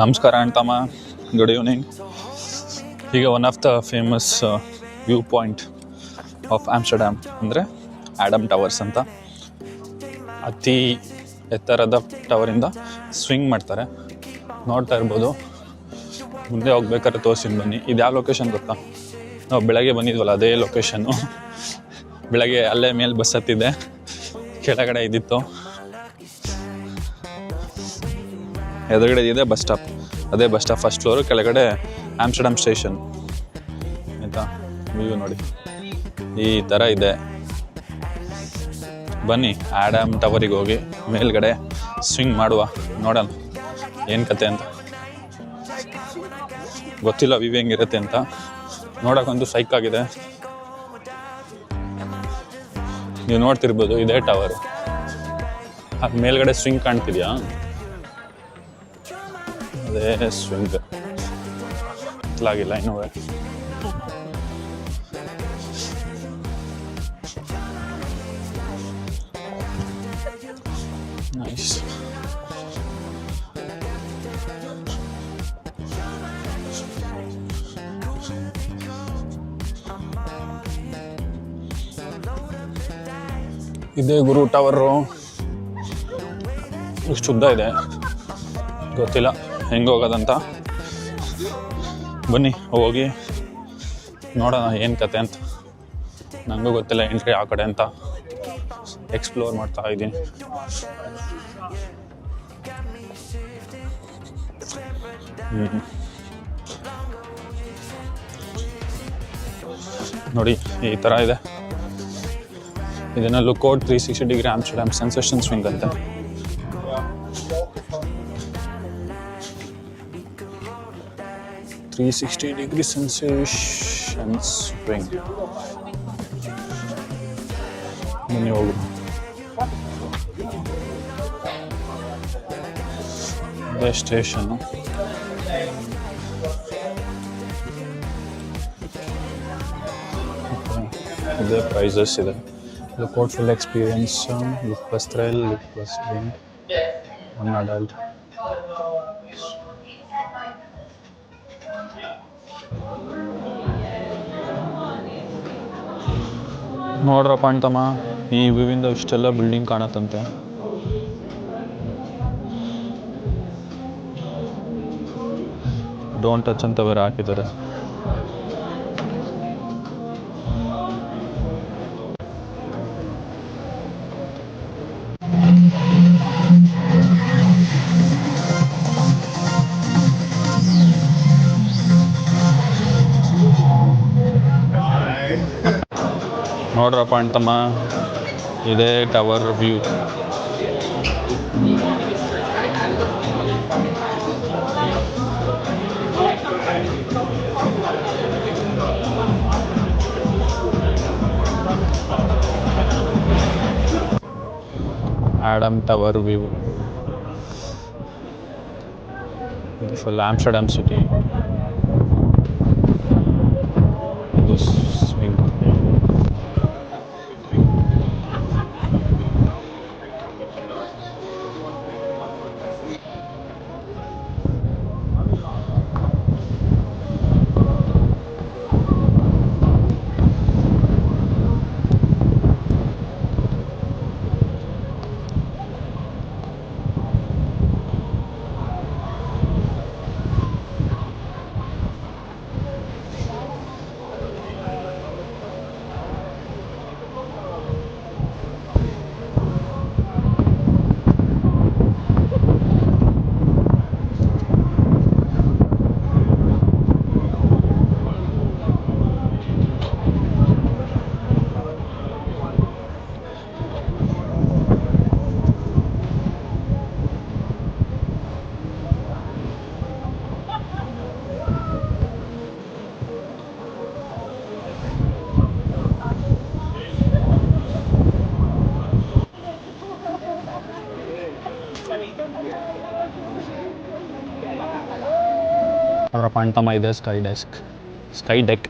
ನಮಸ್ಕಾರ ಅಣ್ತಮ್ಮ good evening ಈಗ one of the famous view point of Amsterdam ಅಂದರೆ ಆ್ಯಡಮ್ ಟವರ್ಸ್ ಅಂತ. ಅತಿ ಎತ್ತರದ ಟವರಿಂದ ಸ್ವಿಂಗ್ ಮಾಡ್ತಾರೆ. ನೋಡ್ತಾ ಇರ್ಬೋದು. ಮುಂದೆ ಹೋಗ್ಬೇಕಾದ್ರೆ ತೋರಿಸಿದ್ದು ಬನ್ನಿ. ಇದು ಯಾವ ಲೊಕೇಶನ್ ಗೊತ್ತಾ? ನಾವು ಬೆಳಗ್ಗೆ ಬಂದಿದ್ವಲ್ಲ, ಅದೇ ಲೊಕೇಶನ್ನು ಬೆಳಗ್ಗೆ ಅಲ್ಲೇ ಮೇಲೆ ಬಸ್ ಹತ್ತಿದೆ. ಕೆಳಗಡೆ ಇದ್ದಿತ್ತು ಎದುರುಗಡೆ ಇದೆ ಬಸ್ ಸ್ಟಾಪ್. ಅದೇ ಬಸ್ ಸ್ಟಾಪ್ ಫಸ್ಟ್ ಫ್ಲೋರು ಕೆಳಗಡೆ ಆಮ್ಸ್ಟರ್ಡಮ್ ಸ್ಟೇಷನ್. ಆಯಿತಾ? ವ್ಯೂ ನೋಡಿ. ಈ ಥರ ಇದೆ. ಬನ್ನಿ ಆ್ಯಡಮ್ ಟವರಿಗೆ ಹೋಗಿ ಮೇಲ್ಗಡೆ ಸ್ವಿಂಗ್ ಮಾಡುವ. ನೋಡೋಣ. ಏನು ಕತೆ ಅಂತ. ಗೊತ್ತಿಲ್ಲ ವ್ಯೂ ಹೆಂಗಿರುತ್ತೆ ಅಂತ. ನೋಡೋಕ್ಕೊಂದು ಸೈಕ್ ಆಗಿದೆ. ನೀವು ನೋಡ್ತಿರ್ಬೋದು, ಇದೇ ಟವರು ಮೇಲ್ಗಡೆ ಸ್ವಿಂಗ್ ಕಾಣ್ತಿದ್ಯಾ? ಅದೇ ಸ್ವಿಂಗ್ ಆಗಿಲ್ಲ ಇನ್ನೂ ನೈಸ್ ಇದೇ ಗುರು ಟವರು. ಇಷ್ಟು ಉದ್ದ ಇದೆ. ಗೊತ್ತಿಲ್ಲ. ಹೆಂಗೆ ಹೋಗೋದಂತ? ಬನ್ನಿ, ಹೋಗಿ. ನೋಡೋಣ ಏನು ಕತೆ ಅಂತ. ನನಗೂ ಗೊತ್ತಿಲ್ಲ ಎಂಟ್ರಿ ಆ ಕಡೆ ಅಂತ. ಎಕ್ಸ್ಪ್ಲೋರ್ ಮಾಡ್ತಾ ಇದ್ದೀನಿ. ನೋಡಿ, ಈ ಥರ ಇದೆ. ಇದನ್ನ lookout three sixty degree Amsterdam sensation swing ಅಂತ. 360 degree sensation spring. Many oldu the station the prices ಇದೆ the court will experience um, look plus thrill look plus dream one adult. ನೋಡ್ರಪ್ಪ ಅಣ್ತಮ್ಮ ಈ ವ್ಯೂವಿಂದ ಇಷ್ಟೆಲ್ಲ ಬಿಲ್ಡಿಂಗ್ ಕಾಣತ್ತಂತೆ. ಡೋಂಟ್ ಟಚ್ ಅಂತ ಬೇರೆ ಹಾಕಿದ್ದಾರೆ. ನೋಡ್ರಪ್ಪ ಅಂತಮ್ಮ. ಇದೇ tower view Adam tower view full Amsterdam city ನೋಡ್ರಪ್ಪ ಅಣ್ತಮ್ಮ ಇದೆ sky desk sky deck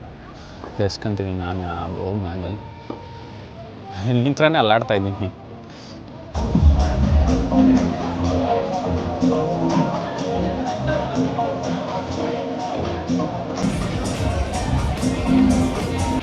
desk ಅಂತೀನಿ ನಾನು ಮ್ಯಾಗಲ್ಲಿ ನಿಂತ್ರೇ ಅಲ್ಲಾಡ್ತಾ ಇದ್ದೀನಿ.